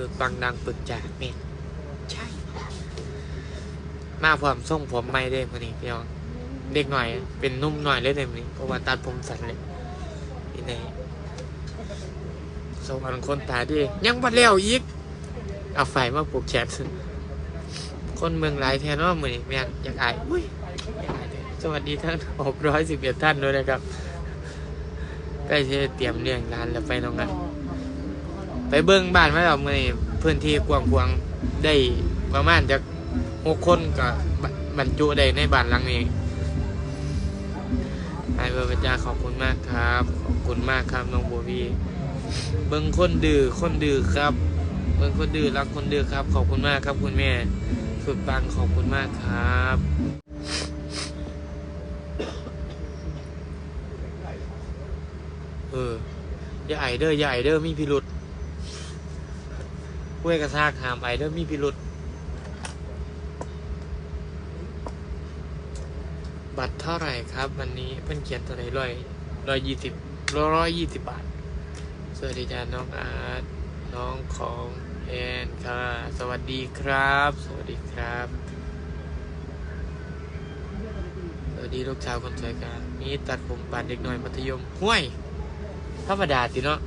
คือปังดังปึกจากเมนใช่ มาพร้อมส่งผมไม่ได้คนนี้พี่น้องเด็กหน่อย เป็นนุ่มหน่อยเลยเดี๋ยวนี้เพราะว่าตัดผมสั้นเลยนี่ไหนสวรรค์คนตาดี ยังบัดแล้วอีก เอาไฟมาปลูกแขนคนเมืองหลายแทนว่ามือนี้แม่นอยากอายอุ้ยอยากอายเด้อสวัสดีท่านหกร้อยสิบเอ็ดท่านด้วยนะครับใกล้จะเตรียมเลี้ยงร้านแล้วไปน้องกัน ไปเบิ้งบ้านมาแล้วมื่อนี้พื้นที่กว้างๆได้ประมาณจากหกคนก็บรรจุได้ในบ้านหลังนี้ไอ้เบอร์พระเจ้าขอบคุณมากครับ ขอบคุณมากครับน้องโบวี่เบิ้งคนดื้อคนดื้อครับ เบิ่งคนดื้อรักคนดื้อครับ ขอบคุณมากครับคุณแม่สุดปังขอบคุณมากครับเอออย่าไอเด้อร์อย่าไอเด้อมีพิรุษ กล้วยกระซากหามไอเดอมีพิรุษบัตรเท่าไหร่ครับ วันนี้เพิ่นเขียนตัวไหนร้อยร้อยยี่สิบร้อยยี่สิบบาท สวัสดีจ้าน้องอาร์ตน้องของแอนค่ะ สวัสดีครับ สวัสดีครับ สวัสดีลูกชาวคนสวยกันมีตัดผมปาดเด็กหน่อยมัธยม ห้วยธรรมดาติเนาะ